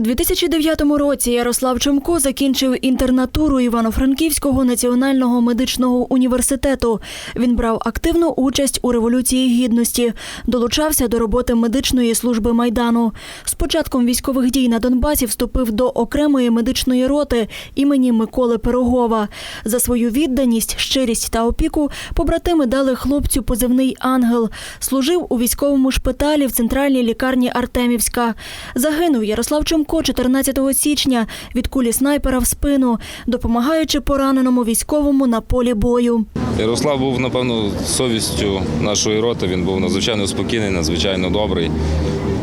У 2009 році Ярослав Чемко закінчив інтернатуру Івано-Франківського національного медичного університету. Він брав активну участь у революції гідності, долучався до роботи медичної служби майдану. З початком військових дій на Донбасі вступив до окремої медичної роти імені Миколи Пирогова. За свою відданість, щирість та опіку побратими дали хлопцю позивний ангел. Служив у військовому шпиталі в центральній лікарні Артемівська. Загинув Ярослав Чумко 14 січня від кулі снайпера в спину, допомагаючи пораненому військовому на полі бою. Ярослав був, напевно, совістю нашої роти. Він був надзвичайно спокійний, надзвичайно добрий.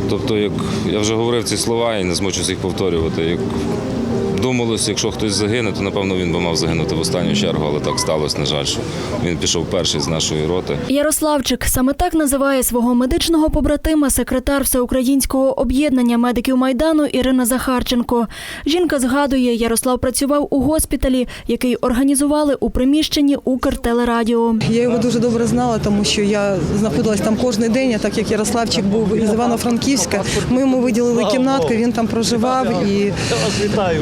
Тобто, як я вже говорив ці слова і не змочусь їх повторювати. Як думалось, якщо хтось загине, то напевно він би мав загинути в останню чергу, але так сталося, на жаль, що він пішов перший з нашої роти. Ярославчик саме так називає свого медичного побратима секретар Всеукраїнського об'єднання медиків Майдану Ірина Захарченко. Жінка згадує, Ярослав працював у госпіталі, який організували у приміщенні Укртелерадіо. Я його дуже добре знала, тому що я знаходилась там кожен день, а так як Ярославчик був із Івано-Франківська. Ми йому виділили кімнатку, він там проживав і,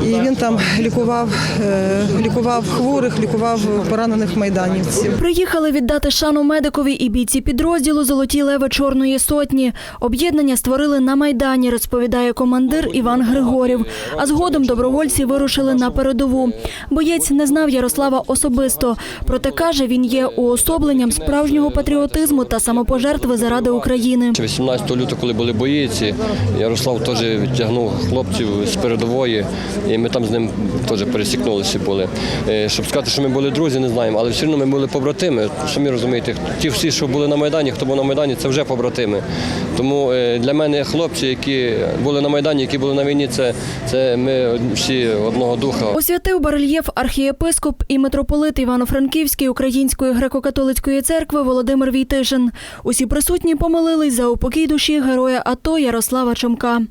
і він там лікував, е, лікував хворих, лікував поранених майданівців. Приїхали віддати шану медикові і бійці підрозділу Золоті леви Чорної сотні. Об'єднання створили на майдані, розповідає командир Іван Григорів. А згодом добровольці вирушили на передову. Боєць не знав Ярослава особисто, проте каже, він є уособленням справжнього патріотизму та самопожертви заради України. 18 лютого, коли були бої, ці, Ярослав теж відтягнув хлопців з передової, і ми там з ним теж пересікнулися були. Е, Щоб сказати, що ми були друзі, не знаємо, але все одно ми були побратими. Самі розумієте, ті всі, що були на Майдані, хто був на Майдані, це вже побратими. Тому е, для мене хлопці, які були на Майдані, які були на війні, це, це ми всі одного духа. Освятив барельєф архієпископ і митрополит Івано-Франківської Української греко-католицької церкви Володимир Війтишин. Усі присутні помолились за упокій душі героя АТО Ярослава Чомка.